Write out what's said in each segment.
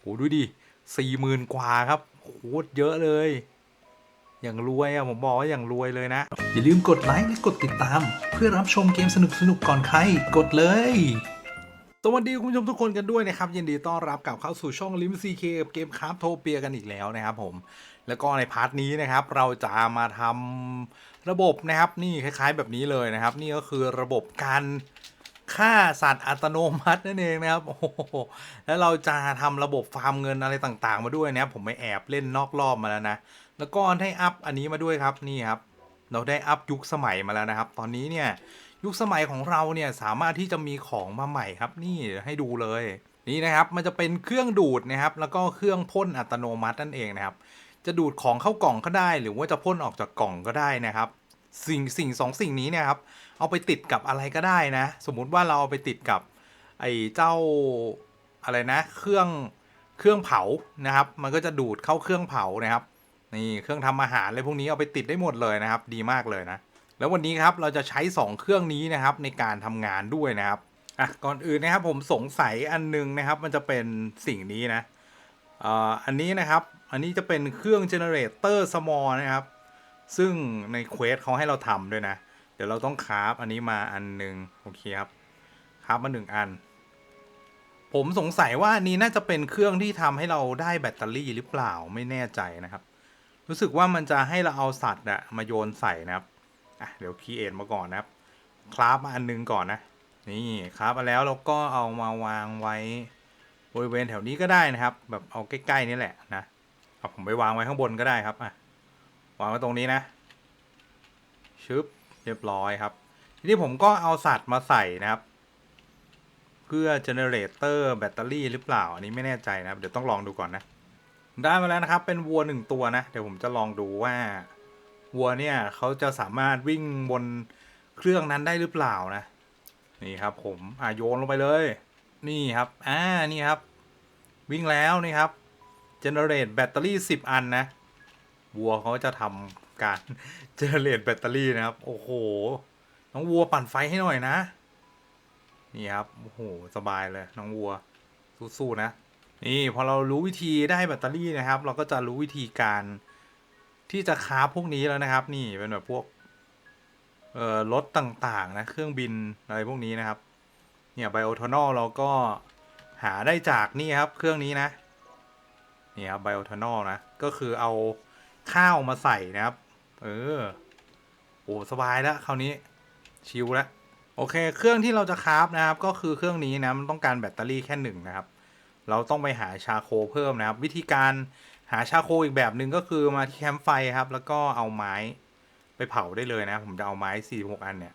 โหดูดิสี่หมื่นกว่าครับโคตรเยอะเลย อย่างรวยอะผมบอกว่าอย่างรวยเลยนะ อย่าลืมกดไลค์และกดติดตาม เพื่อรับชมเกมสนุกๆก่อนใครกดเลย สวัสดีคุณผู้ชมทุกคนกันด้วยนะครับ ยินดีต้อนรับกลับเข้าสู่ช่องลิมซีเคเกมคราฟโทเปียกันอีกแล้วนะครับผมแล้วก็ในพาร์ทนี้นะครับ เราจะมาทำระบบนะครับ นี่คล้าย ๆ แบบนี้เลยนะครับ นี่ก็คือระบบการ ฆ่าสัตว์อัตโนมัตินั่นเองนะครับโอ้โหแล้วเราจะทำระบบฟาร์มเงินอะไรต่างๆ มาด้วยนะครับผมไปแอบเล่นนอกรอบมาแล้วนะ แล้วก็ได้อัพอันนี้มาด้วยครับนี่ครับเราได้อัพยุคสมัยมาแล้วนะครับ ตอนนี้เนี่ยยุคสมัยของเราเนี่ยสามารถที่จะมีของมาใหม่ครับ นี่ให้ดูเลยนี่นะครับมันจะเป็นเครื่องดูดนะครับ แล้วก็เครื่องพ่นอัตโนมัตินั่นเองนะครับ จะดูดของเข้ากล่องก็ได้ หรือว่าจะพ่นออกจากกล่องก็ได้นะครับ สิ่งสิ่งสองสิ่งนี้เนี่ยครับ เอาไปติดกับอะไรก็ได้นะ สมมุติว่าเราเอาไปติดกับไอ้เจ้าอะไรนะ เครื่องเครื่องเผานะครับ มันก็จะดูดเข้าเครื่องเผานะครับนี่เครื่องทำอาหารอะไรพวกนี้เอาไปติดได้หมดเลยนะครับ ดีมากเลยนะ แล้ววันนี้ครับเราจะใช้ 2 เครื่องนี้นะครับในการทำงานด้วยนะครับอะก่อนอื่นนะครับผมสงสัยอันนึงนะครับ มันจะเป็นสิ่งนี้นะอ่ออันนี้นะครับ อันนี้จะเป็นเครื่องเจเนเรเตอร์สมอลนะครับ ซึ่งในเควสเขาให้เราทำด้วยนะ เดี๋ยวเราต้องคราฟอันนี้มาอันหนึ่งโอเคครับคราฟมาหนึ่งอัน ผมสงสัยว่านนี้น่าจะเป็นเครื่องที่ทำให้เราได้แบตเตอรี่หรือเปล่าไม่แน่ใจนะครับ รู้สึกว่ามันจะให้เราเอาสัตว์อะมาโยนใส่นะครับอะเดี๋ยวคีเอทมาก่อนนะครับคราฟมาอันนึงก่อนนะ นี่คราฟมาแล้วเราก็เอามาวางไว้บริเวณแถวนี้ก็ได้นะครับ แบบเอาใกล้ๆนี่แหละนะเอาผมไปวางไว้ข้างบนก็ได้ครับอะ วางไว้ตรงนี้นะ ชึบ เรียบร้อยครับ ทีนี้ผมก็เอาสัตว์มาใส่นะครับ เพื่อเจเนเรเตอร์แบตเตอรี่หรือเปล่า อันนี้ไม่แน่ใจนะครับ เดี๋ยวต้องลองดูก่อนนะ ได้มาแล้วนะครับ เป็นวัวหนึ่งตัวนะ เดี๋ยวผมจะลองดูว่า วัวเนี่ยเขาจะสามารถวิ่งบนเครื่องนั้นได้หรือเปล่านะ นี่ครับ ผมอะโยนลงไปเลย นี่ครับ อ่า นี่ครับ วิ่งแล้วนี่ครับเจเนเรตแบตเตอรี่สิบอันนะ วัวเขาจะทำการเจเนเรตแบตเตอรี่นะครับ โอ้โห น้องวัวปั่นไฟให้หน่อยนะ นี่ครับ โอ้โห สบายเลย น้องวัว สู้ๆนะ นี่พอเรารู้วิธีได้แบตเตอรี่นะครับ เราก็จะรู้วิธีการที่จะคราพวกนี้แล้วนะครับ นี่เป็นแบบพวกเอ่อรถต่างๆนะ เครื่องบินอะไรพวกนี้นะครับ เนี่ยไบโอทอนอลเราก็หาได้จากนี่ครับ เครื่องนี้นะ นี่ครับไบโอทอนอลนะ ก็คือเอา ข้าวมาใส่นะครับ เออ โอ้สบายแล้วคราวนี้ชิลแล้วโอเค เครื่องที่เราจะคราฟนะครับ ก็คือเครื่องนี้นะมันต้องการแบตเตอรี่แค่หนึ่งนะครับ เราต้องไปหาชาโคเพิ่มนะครับ วิธีการหาชาโคอีกแบบหนึ่งก็คือมาที่แคมป์ไฟครับ แล้วก็เอาไม้ไปเผาได้เลยนะ ผมจะเอาไม้สี่หกอันเนี่ย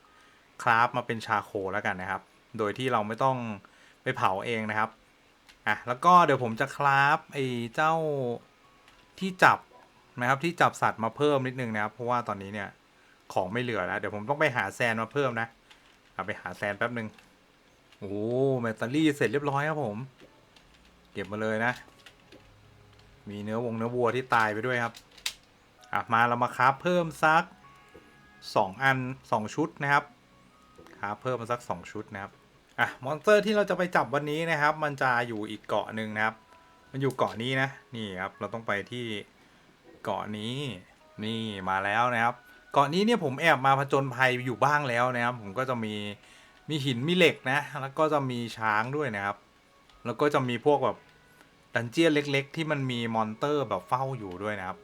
คราฟมาเป็นชาโคแล้วกันนะครับ โดยที่เราไม่ต้องไปเผาเองนะครับอะแล้วก็เดี๋ยวผมจะคราฟไอ้เจ้าที่จับ นะครับที่จับสัตว์มาเพิ่มนิดนึงนะครับ เพราะว่าตอนนี้เนี่ยของไม่เหลือแล้วเดี๋ยวผมต้องไปหาแซนมาเพิ่มนะเอาไปหาแซนแป๊บหนึ่งโอ้แบตเตอรี่เสร็จเรียบร้อยครับผม เก็บมาเลยนะ มีเนื้อวงเนื้อวัวที่ตายไปด้วยครับอะมาเรามาคราฟเพิ่มสักสองอันสองชุดนะครับคราฟเพิ่มมาสักสองชุดนะครับอะมอนสเตอร์ที่เราจะไปจับวันนี้นะครับ มันจะอยู่อีกเกาะหนึ่งนะครับ มันอยู่เกาะนี้นะนี่ครับเราต้องไปที่ เกาะนี้ นี่มาแล้วนะครับ เกาะนี้เนี่ยผมแอบมาผจญภัยอยู่บ้างแล้วนะครับ ผมก็จะมีมีหินมีเหล็กนะ แล้วก็จะมีช้างด้วยนะครับ แล้วก็จะมีพวกแบบดันเจียนเล็ก ๆ ที่มันมีมอนเตอร์แบบเฝ้าอยู่ด้วยนะครับ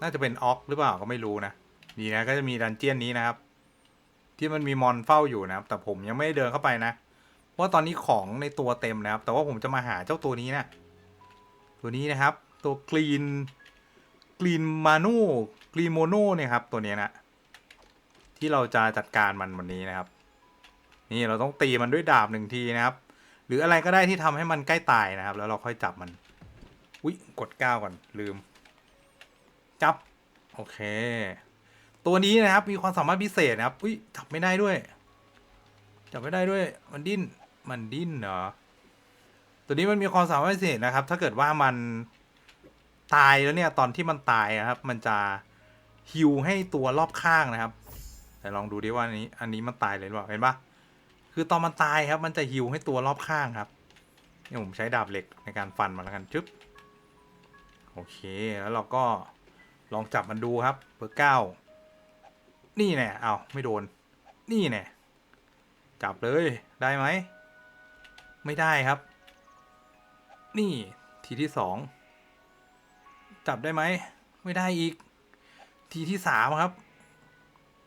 น่าจะเป็นออกหรือเปล่าก็ไม่รู้นะนี่นะก็จะมีดันเจียนนี้นะครับ ที่มันมีมอนเฝ้าอยู่นะครับ แต่ผมยังไม่ได้เดินเข้าไปนะเพราะว่าตอนนี้ของในตัวเต็มนะครับ แต่ว่าผมจะมาหาเจ้าตัวนี้นะตัวนี้นะครับ ตัวกรีน กรีนมาโนกรีโมโนเนี่ยครับ ตัวนี้นะ ที่เราจะจัดการมันวันนี้นะครับ นี่เราต้องตีมันด้วยดาบหนึ่งทีนะครับ หรืออะไรก็ได้ที่ทำให้มันใกล้ตายนะครับ แล้วเราค่อยจับมันอุ๊ยกดก้าวก่อนลืม จับ โอเค ตัวนี้นะครับ มีความสามารถพิเศษนะครับอุ๊ยจับไม่ได้ด้วย จับไม่ได้ด้วย มันดิ้นมันดิ้นเหรอตัวนี้มันมีความสามารถพิเศษนะครับ ถ้าเกิดว่ามัน ตายแล้วเนี่ยตอนที่มันตายนะครับ มันจะฮิวให้ตัวรอบข้างนะครับ แต่ลองดูดิว่าอันนี้ อันนี้มันตายเลยหรือเปล่าเห็นปะคือตอนมันตายครับ มันจะฮิวให้ตัวรอบข้างครับนี่ผมใช้ดาบเหล็กในการฟันมันแล้วกันจึ๊บโอเคแล้วเราก็ลองจับมันดูครับเบอร์เก้านี่แน่เอาไม่โดน นี่แน่จับเลยได้ไหม ไม่ได้ครับ นี่ทีที่สอง จับได้ไหม ไม่ได้อีก ทีที่สามครับ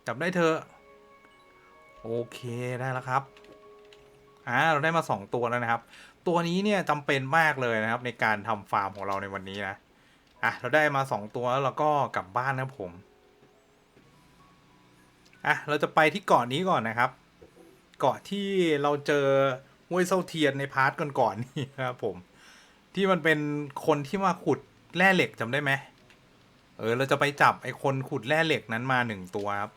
จับได้เธอ โอเคได้แล้วครับ อ่าเราได้มาสองตัวแล้วนะครับ ตัวนี้เนี่ยจำเป็นมากเลยนะครับ ในการทำฟาร์มของเราในวันนี้นะ อะเราได้มาสองตัวแล้วเราก็กลับบ้านนะผม อะเราจะไปที่เกาะนี้ก่อนนะครับ เกาะที่เราเจอห้วยเซาเทียนในพาร์ทก่อนๆนี่นะครับผมที่มันเป็นคนที่มาขุด แร่เหล็กจำได้ไหมเออ เราจะไปจับไอ้คนขุดแร่เหล็กนั้นมาหนึ่งตัวครับ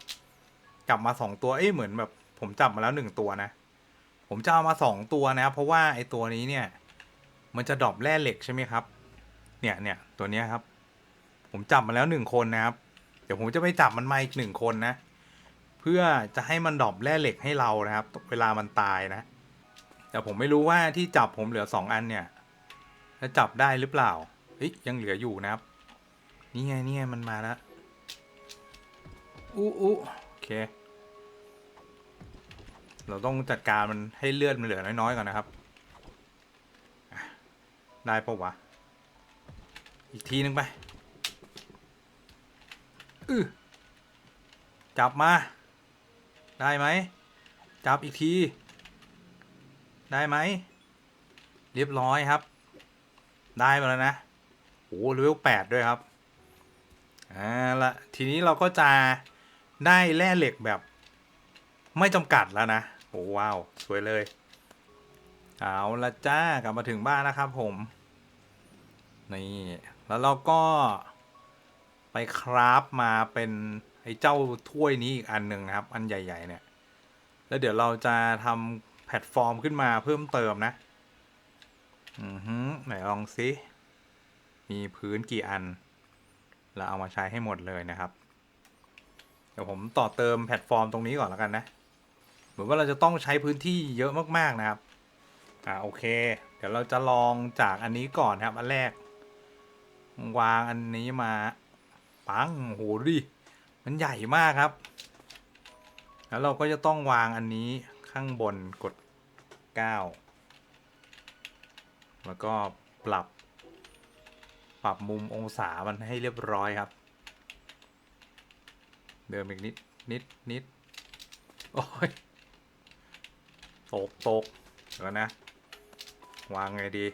จับมาสองตัวเอ้ยเหมือนแบบ ผมจับมาแล้วหนึ่งตัวนะ ผมจะเอามาสองตัวนะ เพราะว่าไอ้ตัวนี้เนี่ย มันจะดรอปแร่เหล็กใช่ไหมครับ เนี่ยเนี่ยตัวเนี้ยครับ ผมจับมาแล้วหนึ่งคนนะครับ เดี๋ยวผมจะไปจับมันมาอีกหนึ่งคนนะ เพื่อจะให้มันดรอปแร่เหล็กให้เรานะครับ เวลามันตายนะ แต่ผมไม่รู้ว่าที่จับผมเหลือสองอันเนี่ยจะจับได้หรือเปล่า เฮ้ยยังเหลืออยู่นะครับ นี่ไงนี่ไงมันมาแล้วอู้อู้โอเค เราต้องจัดการมันให้เลือดมันเหลือน้อยๆก่อนนะครับ ได้ปะวะ อีกทีนึงไปอือจับมา ได้ไหม จับอีกที ได้ไหม เรียบร้อยครับ ได้มาแล้วนะ อ้เลเวลแปดด้วยครับอ่าละทีนี้เราก็จะได้แร่เหล็กแบบ ไม่จำกัดแล้วนะ โอ้ว้าว สวยเลย เอาละจ้ากลับมาถึงบ้านนะครับผมนี่แล้วเราก็ไปคราฟมาเป็นไอ้เจ้าถ้วยนี้อีกอันหนึ่งนะครับ อันใหญ่ ๆ เนี่ย แล้วเดี๋ยวเราจะทำแพลตฟอร์มขึ้นมาเพิ่มเติมนะ อือฮึไหนลองซิ มีพื้นกี่อัน เราเอามาใช้ให้หมดเลยนะครับ เดี๋ยวผมต่อเติมแพลตฟอร์มตรงนี้ก่อนแล้วกันนะ เหมือนว่าเราจะต้องใช้พื้นที่เยอะมากๆนะครับ อ่าโอเค เดี๋ยวเราจะลองจากอันนี้ก่อนครับ อันแรก วางอันนี้มา ปังโหดิ มันใหญ่มากครับ แล้วเราก็จะต้องวางอันนี้ข้างบนกด 9 แล้วก็ปรับ ปรับมุมองศามันให้เรียบร้อยครับ เดิมอีกนิด นิด นิด โอ้ย ตกตกเดี๋ยวนะ วางไงดี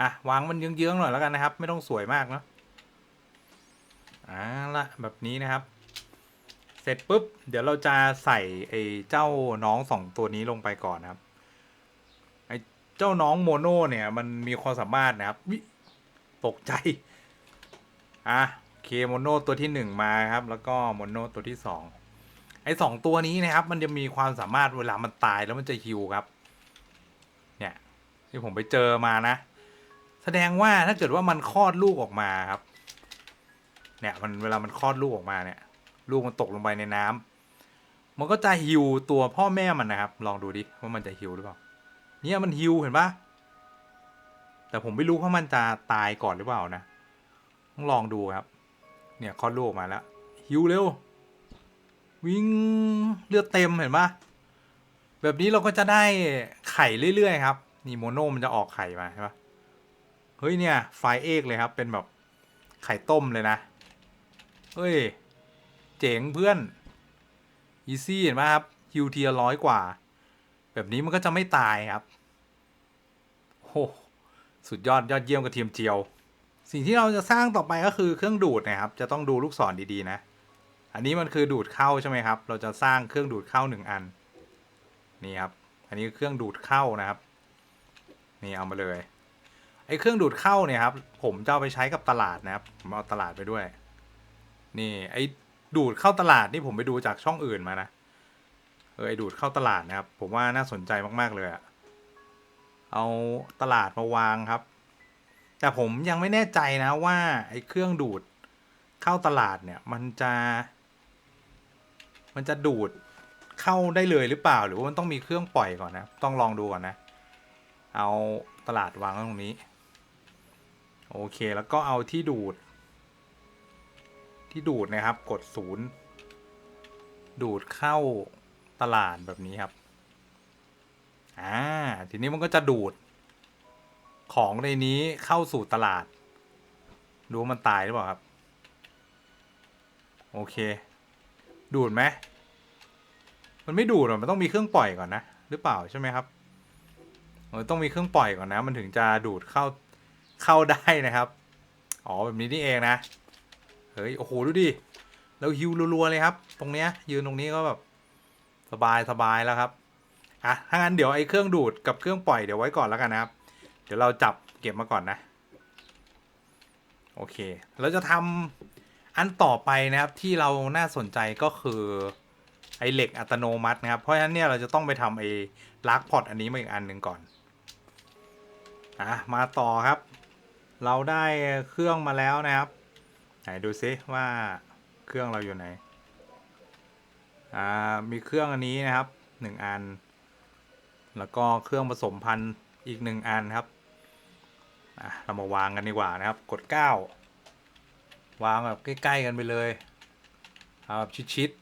อะ วางมันเยื้องๆหน่อยแล้วกันนะครับ ไม่ต้องสวยมากเนอะอ่าละแบบนี้นะครับ เสร็จปุ๊บ เดี๋ยวเราจะใส่ไอ้เจ้าน้องสองตัวนี้ลงไปก่อนนะครับ ไอ้เจ้าน้องโมโนเนี่ย มันมีความสามารถนะครับวิ ตกใจ อะเคโมโนตัวที่หนึ่งมาครับ แล้วก็โมโนตัวที่สองไอ้สองตัวนี้นะครับ มันจะมีความสามารถเวลามันตายแล้วมันจะฮิวครับ เนี่ย ที่ผมไปเจอมานะ แสดงว่าถ้าเกิดว่ามันคลอดลูกออกมาครับ เนี่ยมันเวลามันคลอดลูกออกมาเนี่ย ลูกมันตกลงไปในน้ำมันก็จะฮิวตัวพ่อแม่มันนะครับ ลองดูดิว่ามันจะฮิวหรือเปล่า เนี่ยมันฮิวเห็นปะ แต่ผมไม่รู้ว่ามันจะตายก่อนหรือเปล่านะ ต้องลองดูครับ เนี่ยคลอดลูกมาแล้วฮิวเร็ว วิ่งเลือดเต็มเห็นปะแบบนี้เราก็จะได้ไข่เรื่อยๆครับ นี่โมโนมันจะออกไข่มาใช่ปะเฮ้ยเนี่ยไฟเอกเลยครับ เป็นแบบไข่ต้มเลยนะ เฮ้ย เจ๋งเพื่อน อีซี่เห็นไหมครับฮิวเทียร้อยกว่า แบบนี้มันก็จะไม่ตายครับโอ้ สุดยอดยอดเยี่ยมกระเทียมเจียว สิ่งที่เราจะสร้างต่อไปก็คือเครื่องดูดนะครับ จะต้องดูลูกศรดีๆนะ อันนี้มันคือดูดเข้าใช่ไหมครับ เราจะสร้างเครื่องดูดเข้าหนึ่งอัน นี่ครับ อันนี้เครื่องดูดเข้านะครับ นี่เอามาเลย ไอ้เครื่องดูดเข้าเนี่ยครับ ผมจะเอาไปใช้กับตลาดนะครับ ผมเอาตลาดไปด้วย นี่ไอ้ดูดเข้าตลาดนี่ผมไปดูจากช่องอื่นมานะ เออไอ้ดูดเข้าตลาดนะครับ ผมว่าน่าสนใจมากๆเลยอะ เอาตลาดมาวางครับ แต่ผมยังไม่แน่ใจนะว่าไอ้เครื่องดูดเข้าตลาดเนี่ยมันจะ มันจะดูดเข้าได้เลยหรือเปล่าหรือว่ามันต้องมีเครื่องปล่อยก่อนนะ ต้องลองดูก่อนนะ เอาตลาดวางตรงนี้ โอเคแล้วก็เอาที่ดูด ที่ดูดนะครับกดศูนย์ดูดเข้าตลาดแบบนี้ครับ อ่า ทีนี้มันก็จะดูด ของในนี้เข้าสู่ตลาด ดูว่ามันตายหรือเปล่าครับ โอเค ดูดไหม มันไม่ดูดหรอกมันต้องมีเครื่องปล่อยก่อนนะ หรือเปล่าใช่ไหมครับเออต้องมีเครื่องปล่อยก่อนนะ มันถึงจะดูดเข้าเข้าได้นะครับ อ๋อแบบนี้นี่เองนะ เฮ้ย โอ้โห ดูดิเราฮิวรัวๆเลยครับ ตรงเนี้ยยืนตรงนี้ก็แบบ สบายสบายแล้วครับ อะถ้างั้นเดี๋ยวไอ้เครื่องดูดกับเครื่องปล่อยเดี๋ยวไว้ก่อนแล้วกันนะครับ เดี๋ยวเราจับเก็บมาก่อนนะ โอเค เราจะทำอันต่อไปนะครับที่เราน่าสนใจก็คือไอ้เหล็กอัตโนมัตินะครับ เพราะฉะนั้นเนี่ยเราจะต้องไปทำไอ้ลักพอตอันนี้มาอีกอันหนึ่งก่อน อะมาต่อครับ เราได้เครื่องมาแล้วนะครับ ไหนดูซิว่าเครื่องเราอยู่ไหน อ่ามีเครื่องอันนี้นะครับหนึ่งอัน แล้วก็เครื่องผสมพันธุ์อีกหนึ่งอันครับเรามาวางกันดีกว่านะครับ กด 9 วางแบบใกล้ ๆ กันไปเลยเอาแบบชิดๆ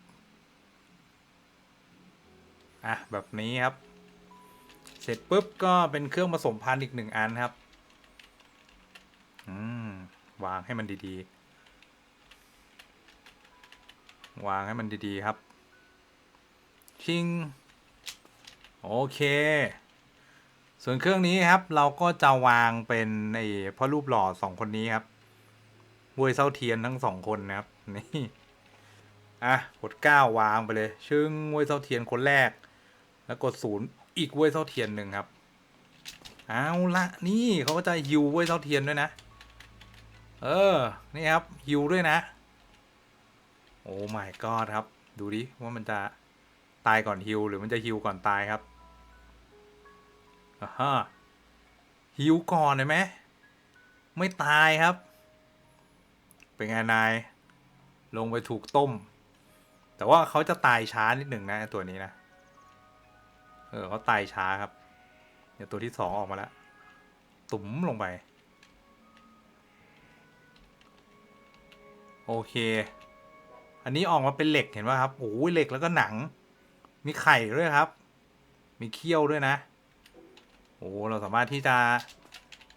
อะแบบนี้ครับ เสร็จปุ๊บก็เป็นเครื่องผสมพันธุ์อีกหนึ่งอันครับอืมวางให้มันดีๆ วางให้มันดีๆครับ ชิง โอเค ส่วนเครื่องนี้ครับ เราก็จะวางเป็นไอ้พ่อรูปหล่อสองคนนี้ครับเวยเซาเทียนทั้งสองคนนะครับ นี่อะกดเก้าวางไปเลยชึ่งเวยเซาเทียนคนแรก แล้วกดศูนย์อีกเวยเซาเทียนหนึ่งครับเอาละนี่เขาก็จะฮิวเวยเซาเทียนด้วยนะ เออ นี่ครับฮิวด้วยนะ โอ้ my god ครับ ดูดิว่ามันจะตายก่อนฮิวหรือมันจะฮิวก่อนตายครับ อ่าฮะฮิวก่อนเห็นไหมไม่ตายครับ เป็นไงนาย ลงไปถูกต้ม แต่ว่าเขาจะตายช้านิดหนึ่งนะตัวนี้นะ เออเขาตายช้าครับ เดี๋ยวตัวที่สองออกมาแล้ว ตุ๋มลงไป โอเค อันนี้ออกมาเป็นเหล็กเห็นป่ะครับ โอ้ยเหล็กแล้วก็หนัง มีไข่ด้วยครับ มีเขี้ยวด้วยนะ โอ้เราสามารถที่จะ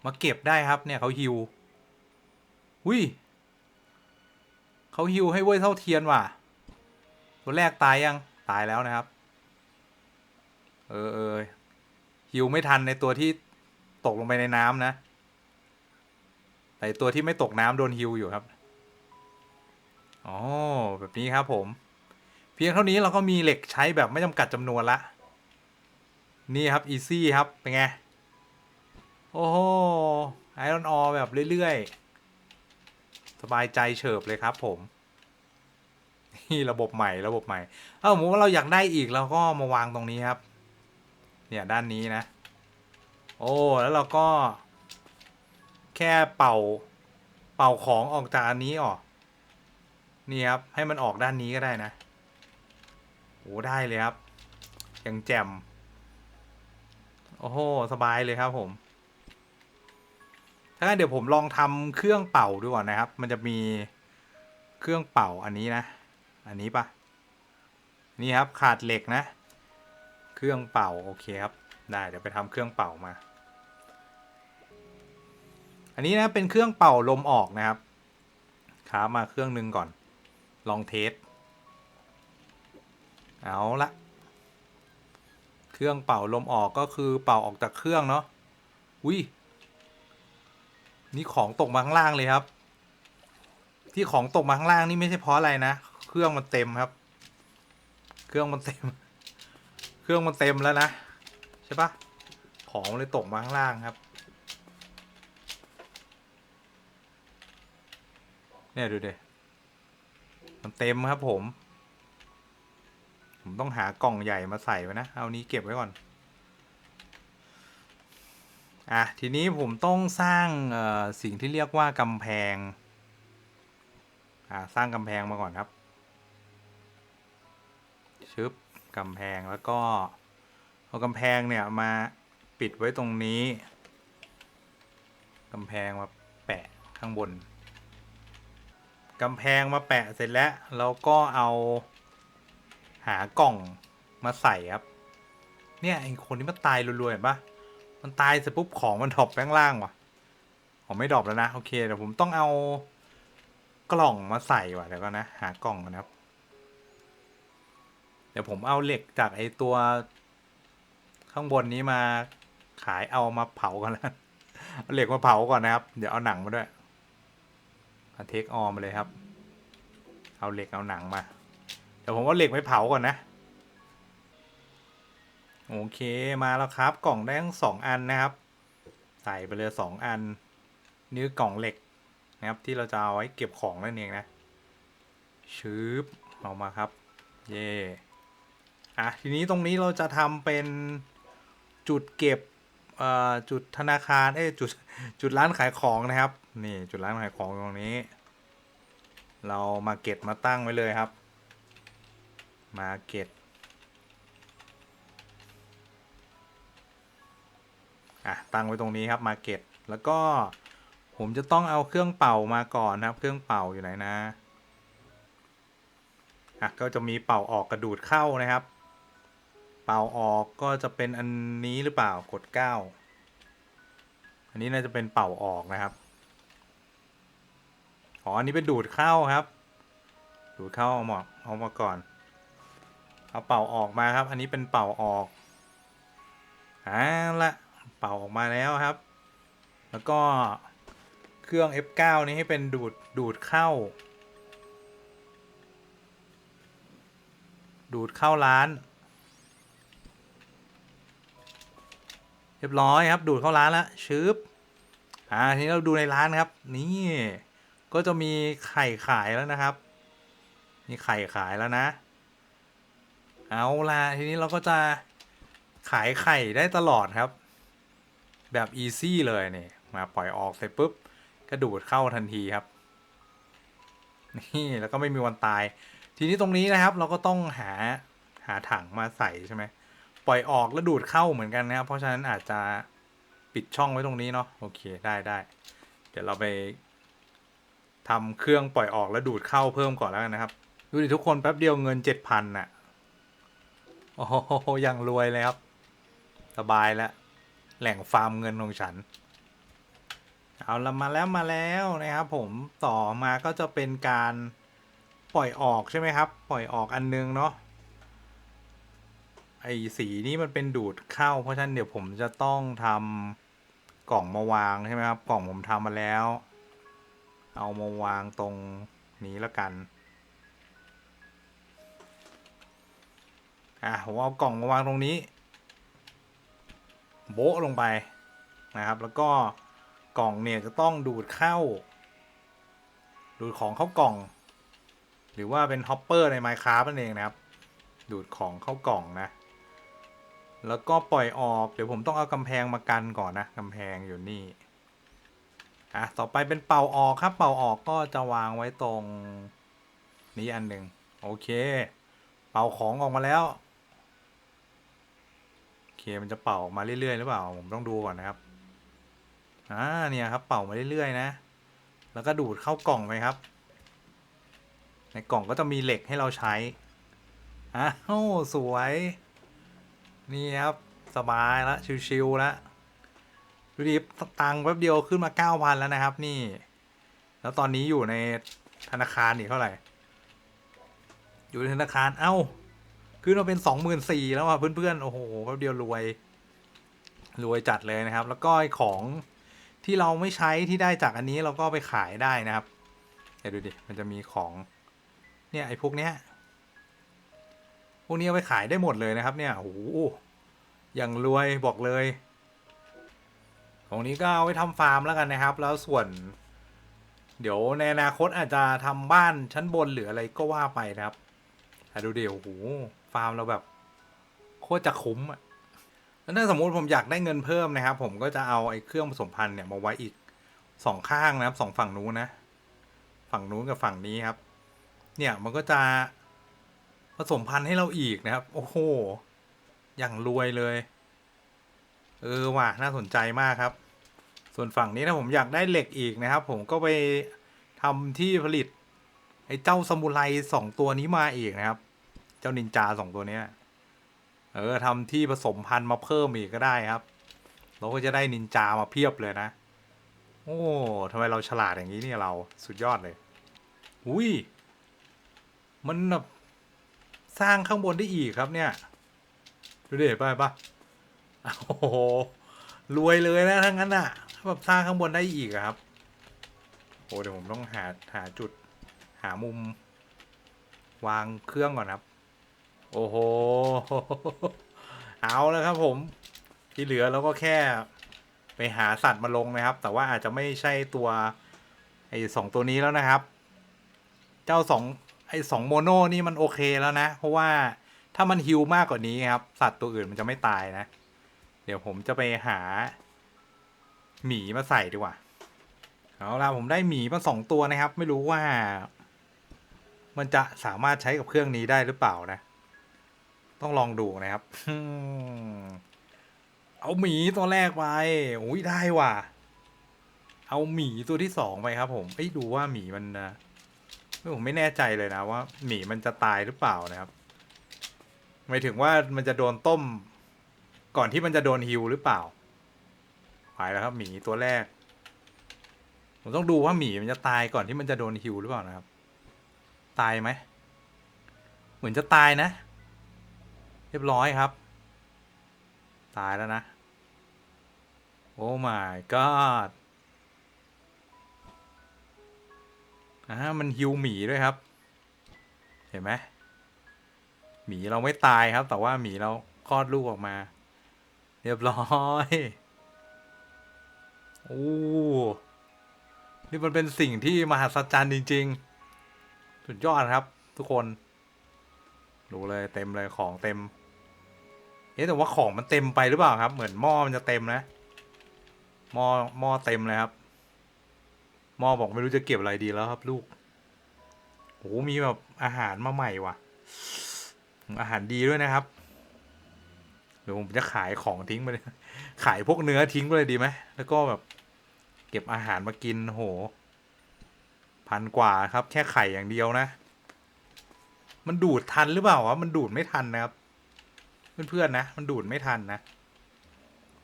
มาเก็บได้ครับเนี่ยเขาฮิวหุยเขาฮิวให้เว้ยเท่าเทียนว่ะ ตัวแรกตายยังตายแล้วนะครับ เออเออฮิวไม่ทันในตัวที่ตกลงไปในน้ำนะ แต่ตัวที่ไม่ตกน้ำโดนฮิวอยู่ครับอ๋อแบบนี้ครับผม เพียงเท่านี้เราก็มีเหล็กใช้แบบไม่จำกัดจำนวนละ นี่ครับอีซี่ครับ เป็นไง โอ้โหไอรอนออแบบเรื่อยๆ สบายใจเฉิบเลยครับผม นี่ระบบใหม่ระบบใหม่ เอ้าสมมติว่าเราอยากได้อีกเราก็มาวางตรงนี้ครับ เนี่ยด้านนี้นะ โอ้แล้วเราก็ แค่เป่า เป่าของออกจากอันนี้ออก นี่ครับให้มันออกด้านนี้ก็ได้นะโอ้ได้เลยครับ ยังแจ่ม โอ้โห สบายเลยครับผม ถ้างั้นเดี๋ยวผมลองทำเครื่องเป่าดูก่อนนะครับ มันจะมีเครื่องเป่าอันนี้นะ อันนี้ปะนี่ครับขาดเหล็กนะ เครื่องเป่าโอเคครับ ได้เดี๋ยวไปทำเครื่องเป่ามา อันนี้นะเป็นเครื่องเป่าลมออกนะครับค้ามาเครื่องหนึ่งก่อน ลองเทส เอาละ เครื่องเป่าลมออกก็คือเป่าออกจากเครื่องเนาะอุ้ยนี่ของตกมาข้างล่างเลยครับ ที่ของตกมาข้างล่างนี่ไม่ใช่เพราะอะไรนะ เครื่องมันเต็มครับ เครื่องมันเต็ม เครื่องมันเต็มแล้วนะใช่ปะของเลยตกมาข้างล่างครับเนี่ยดูดิมันเต็มครับผม ผมต้องหากล่องใหญ่มาใส่ไว้นะ เอานี้เก็บไว้ก่อน อะ ทีนี้ผมต้องสร้างสิ่งที่เรียกว่ากำแพง อ่าสร้างกำแพงมาก่อนครับ ชึบกำแพงแล้วก็ เอากำแพงเนี่ยมาปิดไว้ตรงนี้ กำแพงมาแปะข้างบน กำแพงมาแปะเสร็จแล้วเราก็เอา หากล่องมาใส่ครับ เนี่ยไอคนที่มันตายรวยๆเห็นปะมันตายเสร็จปุ๊บของมันดรอปแป้งล่างว่ะของไม่ดรอปแล้วนะ โอเคเดี๋ยวผมต้องเอากล่องมาใส่ว่ะเดี๋ยวก่อนนะ หากล่องนะครับ เดี๋ยวผมเอาเหล็กจากไอตัว ข้างบนนี้มาขายเอามาเผากันแล้วเอาเหล็กมาเผาก่อนนะครับ เดี๋ยวเอาหนังมาด้วยเอาเทคออมมาเลยครับ เอาเหล็กเอาหนังมา เดี๋ยวผมเอาเหล็กไปเผาก่อนนะ โอเคมาแล้วครับ กล่องได้ทั้งสองอันนะครับ ใส่ไปเลยสองอันนี่คือกล่องเหล็กนะครับ ที่เราจะเอาไว้เก็บของนั่นเองนะชืบเออกมาครับ เย่อะทีนี้ตรงนี้เราจะทำเป็นจุดเก็บอ่อจุดธนาคารเอ้จุดจุดร้านขายของนะครับ นี่จุดร้านขายของตรงนี้ เรามาเก็ตมาตั้งไว้เลยครับ มาเก็ตอะตั้งไว้ตรงนี้ครับมาเก็ตแล้วก็ผมจะต้องเอาเครื่องเป่ามาก่อนนะครับ เครื่องเป่าอยู่ไหนนะอะก็จะมีเป่าออกกระดูดเข้านะครับ เป่าออกก็จะเป็นอันนี้หรือเปล่ากดเก้าอันนี้น่าจะเป็นเป่าออกนะครับอ๋ออันนี้เป็นดูดเข้าครับ ดูดเข้าเอาหมาเอามาก่อน เอาเป่าออกมาครับ อันนี้เป็นเป่าออกอ่าละเป่าออกมาแล้วครับ แล้วก็เครื่อง F9 นี้ให้เป็นดูดดูดเข้า ดูดเข้าร้าน เรียบร้อยครับ ดูดเข้าร้านแล้วชืบอ่าทีนี้เราดูในร้านครับ นี่ก็จะมีไข่ขายแล้วนะครับ มีไข่ขายแล้วนะ เอาล่ะทีนี้เราก็จะขายไข่ได้ตลอดครับ แบบอีซี่เลยเนี่ยมาปล่อยออกเสร็จปุ๊บกระดูดเข้าทันทีครับ นี่แล้วก็ไม่มีวันตาย ทีนี้ตรงนี้นะครับ เราก็ต้องหาหาถังมาใส่ใช่ไหมปล่อยออกแล้วดูดเข้าเหมือนกันนะครับ เพราะฉะนั้นอาจจะปิดช่องไว้ตรงนี้เนาะโอเคได้ได้เดี๋ยวเราไปทำเครื่องปล่อยออกแล้วดูดเข้าเพิ่มก่อนแล้วกันนะครับ ดูดิทุกคนแป๊บเดียวเงินเจ็ดพันน่ะ โอ้โหยังรวยเลยครับ สบายแล้ว แหล่งฟาร์มเงินของฉัน เอาละมาแล้วมาแล้วนะครับผมต่อมาก็จะเป็นการปล่อยออกใช่ไหมครับ ปล่อยออกอันนึงเนาะไอสีนี้มันเป็นดูดเข้า เพราะฉะนั้นเดี๋ยวผมจะต้องทำกล่องมาวางใช่ไหมครับ กล่องผมทำมาแล้ว เอามาวางตรงนี้แล้วกัน อะผมเอากล่องมาวางตรงนี้ โบะลงไปนะครับ แล้วก็กล่องเนี่ยจะต้องดูดเข้า ดูดของเข้ากล่อง หรือว่าเป็นฮอปเปอร์ใน Minecraft นั่นเองนะครับ ดูดของเข้ากล่องนะ แล้วก็ปล่อยออก เดี๋ยวผมต้องเอากำแพงมากันก่อนนะกำแพงอยู่นี่อะต่อไปเป็นเป่าออกครับ เป่าออกก็จะวางไว้ตรงนี้อันหนึ่งโอเค เป่าของออกมาแล้ว มันจะเป่ามาเรื่อยๆหรือเปล่าผมต้องดูก่อนนะครับอ่าเนี่ยครับ เป่ามาเรื่อยๆนะ แล้วก็ดูดเข้ากล่องไปครับ ในกล่องก็จะมีเหล็กให้เราใช้อ้าวสวย นี่ครับสบายแล้วชิวๆแล้วดูดิตังค์แป๊บเดียวขึ้นมาเก้าพันแล้วนะครับ นี่ แล้วตอนนี้อยู่ในธนาคารอีกเท่าไหร่ อยู่ในธนาคารเอ้า ขึ้นมาเป็นสองหมื่นสี่แล้วอะเพื่อนๆ โอ้โหแป๊บเดียวรวย รวยจัดเลยนะครับ แล้วก็ของที่เราไม่ใช้ที่ได้จากอันนี้เราก็ไปขายได้นะครับเดี๋ยวดูดิ มันจะมีของ เนี่ยไอ้พวกเนี้ย พวกนี้เอาไปขายได้หมดเลยนะครับ เนี่ยโอ้โหอย่างรวยบอกเลยตรงนี้ก็เอาไว้ทำฟาร์มแล้วกันนะครับ แล้วส่วน เดี๋ยวในอนาคตอาจจะทำบ้านชั้นบนหรืออะไรก็ว่าไปนะครับ แต่ดูเดียวโหฟาร์มเราแบบ โคตรจะคุ้มอะแล้วถ้าสมมุติผมอยากได้เงินเพิ่มนะครับ ผมก็จะเอาไอ้เครื่องผสมพันธุ์เนี่ยมาไว้อีกสองข้างนะครับสองฝั่งนู้นนะ ฝั่งนู้นกับฝั่งนี้ครับ เนี่ยมันก็จะผสมพันธุ์ให้เราอีกนะครับ โอ้โห อย่างรวยเลย เออว่ะน่าสนใจมากครับ ส่วนฝั่งนี้นะผมอยากได้เหล็กอีกนะครับ ผมก็ไปทำที่ผลิต ไอ้เจ้าสมุไรสองตัวนี้มาอีกนะครับ เจ้านินจาสองตัวเนี้ยเออทำที่ผสมพันธุ์มาเพิ่มอีกก็ได้ครับ เราก็จะได้นินจามาเพียบเลยนะ โอ้ทำไมเราฉลาดอย่างนี้เนี่ยเราสุดยอดเลย อุ้ย มันแบบสร้างข้างบนได้อีกครับเนี่ย ดูดิไปปะโอ้โห รวยเลยนะทั้งนั้นอะแบบสร้างข้างบนได้อีกครับ โอ้เดี๋ยวผมต้องหาหาจุด หามุม วางเครื่องก่อนครับ โอ้โห เอาแล้วครับผม ที่เหลือเราก็แค่ไปหาสัตว์มาลงนะครับ แต่ว่าอาจจะไม่ใช่ตัวไอ้สองตัวนี้แล้วนะครับ เจ้าสองไอ้สองโมโนนี่มันโอเคแล้วนะ เพราะว่าถ้ามันฮิวมากกว่านี้ครับ สัตว์ตัวอื่นมันจะไม่ตายนะ เดี๋ยวผมจะไปหา หมีมาใส่ดีกว่า เอาล่ะผมได้หมีมาสองตัวนะครับ ไม่รู้ว่า มันจะสามารถใช้กับเครื่องนี้ได้หรือเปล่านะ ต้องลองดูนะครับ เอาหมีตัวแรกไปโอ้ยได้ว่ะ เอาหมีตัวที่สองไปครับผมไอ้ดูว่าหมีมันนะผมไม่แน่ใจเลยนะว่าหมีมันจะตายหรือเปล่านะครับหมายถึงว่ามันจะโดนต้ม ก่อนที่มันจะโดนฮิวหรือเปล่าหายแล้วครับหมีตัวแรก ผมต้องดูว่าหมีมันจะตายก่อนที่มันจะโดนฮิวหรือเปล่านะครับ ตายไหม เหมือนจะตายนะ เรียบร้อยครับ ตายแล้วนะ โอ้ my god อ่ามันฮิวหมีด้วยครับ เห็นไหมหมีเราไม่ตายครับ แต่ว่าหมีเราคลอดลูกออกมา เรียบร้อยโอ้นี่มันเป็นสิ่งที่มหัศจรรย์จริง ๆ สุดยอดครับ ทุกคน ดูเลยเต็มเลยของเต็ม เอ๊ะแต่ว่าของมันเต็มไปหรือเปล่าครับ เหมือนหม้อมันจะเต็มนะหม้อหม้อเต็มเลยครับหม้อบอกไม่รู้จะเก็บอะไรดีแล้วครับ ลูกโอ้มีแบบอาหารมาใหม่ว่ะ อาหารดีด้วยนะครับเดี๋ยวผมจะขายของทิ้งไปเลย ขายพวกเนื้อทิ้งไปเลยดีไหม แล้วก็แบบ เก็บอาหารมากินโห พันกว่าครับ แค่ไข่อย่างเดียวนะ มันดูดทันหรือเปล่าวะมันดูดไม่ทันนะครับ เพื่อนๆนะ มันดูดไม่ทันนะ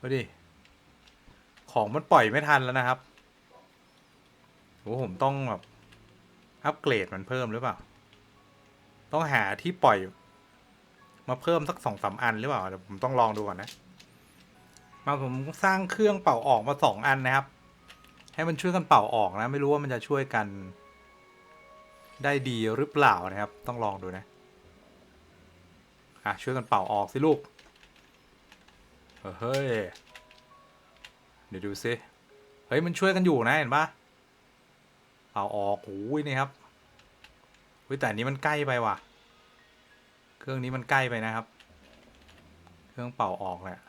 ดูดิของมันปล่อยไม่ทันแล้วนะครับโอ้ผมต้องแบบอัปเกรดมันเพิ่มหรือเปล่า ต้องหาที่ปล่อย มาเพิ่มสักสองสามอันหรือเปล่าเดี๋ยวผมต้องลองดูก่อนนะ มาผมสร้างเครื่องเป่าออกมาสองอันนะครับ ให้มันช่วยกันเป่าออกนะ ไม่รู้ว่ามันจะช่วยกัน ได้ดีหรือเปล่านะครับ ต้องลองดูนะอะช่วยกันเป่าออกสิลูกเฮ้ยเดี๋ยวดูซิเฮ้ยมันช่วยกันอยู่นะเห็นปะเป่าออกโอ้ยนี่ครับเฮ้ยแต่นี้มันใกล้ไปว่ะ เครื่องนี้มันใกล้ไปนะครับ เครื่องเป่าออกเนี่ย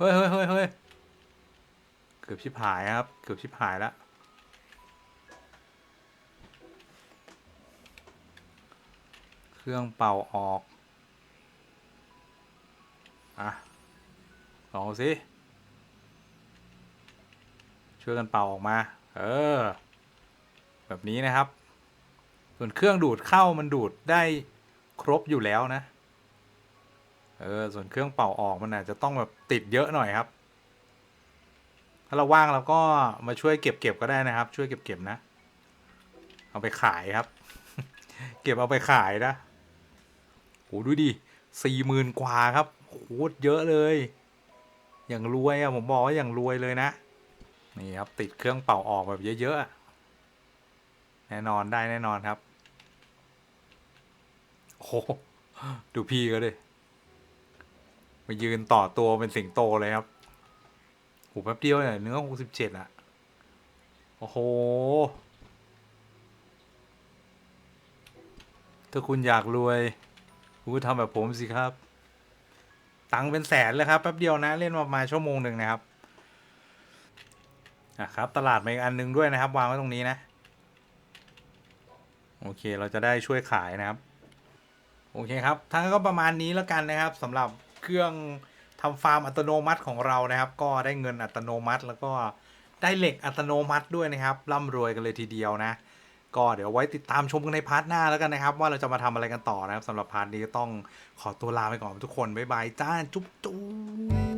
เฮ้ยเฮ้ยเฮ้ยเฮ้ยเกือบชิบหายครับ เกือบชิบหายแล้วเครื่องเป่าออก อะ ลองสิ ช่วยกันเป่าออกมา เออ แบบนี้นะครับ ส่วนเครื่องดูดเข้ามันดูดได้ครบอยู่แล้วนะ เออส่วนเครื่องเป่าออกมันอาจจะต้องแบบติดเยอะหน่อยครับ ถ้าเราว่างเราก็มาช่วยเก็บเก็บก็ได้นะครับ ช่วยเก็บเก็บนะ เอาไปขายครับ เก็บเอาไปขายนะโหดูดิสี่หมื่นกว่าครับโคตรเยอะเลย อย่างรวยอะผมบอกว่าอย่างรวยเลยนะ นี่ครับติดเครื่องเป่าออกแบบเยอะๆแน่นอนได้แน่นอนครับโอ้โหดูพี่ก็ดิ มายืนต่อตัวเป็นสิงโตเลยครับโหแป๊บเดียวเนี่ยเนื้อหกสิบเจ็ดอะโอ้โห ถ้าคุณอยากรวย คุณก็ทำแบบผมสิครับ ตังเป็นแสนเลยครับแป๊บเดียวนะเล่นมาประมาณชั่วโมงหนึ่งนะครับนะครับ ตลาดมาอีกอันหนึงด้วยนะครับ วางไว้ตรงนี้นะ โอเคเราจะได้ช่วยขายนะครับ โอเคครับทั้งก็ประมาณนี้แล้วกันนะครับสำหรับ เครื่องทำฟาร์มอัตโนมัติของเรานะครับ ก็ได้เงินอัตโนมัติ แล้วก็ได้เหล็กอัตโนมัติด้วยนะครับร่ำรวยกันเลยทีเดียวนะ ก็เดี๋ยวไว้ติดตามชมกันในพาร์ทหน้าแล้วกันนะครับ ว่าเราจะมาทำอะไรกันต่อนะครับสำหรับพาร์ทนี้ก็ต้องขอตัวลาไปก่อนทุกคนบ๊ายบายจ้าจุ๊บจุ๊บ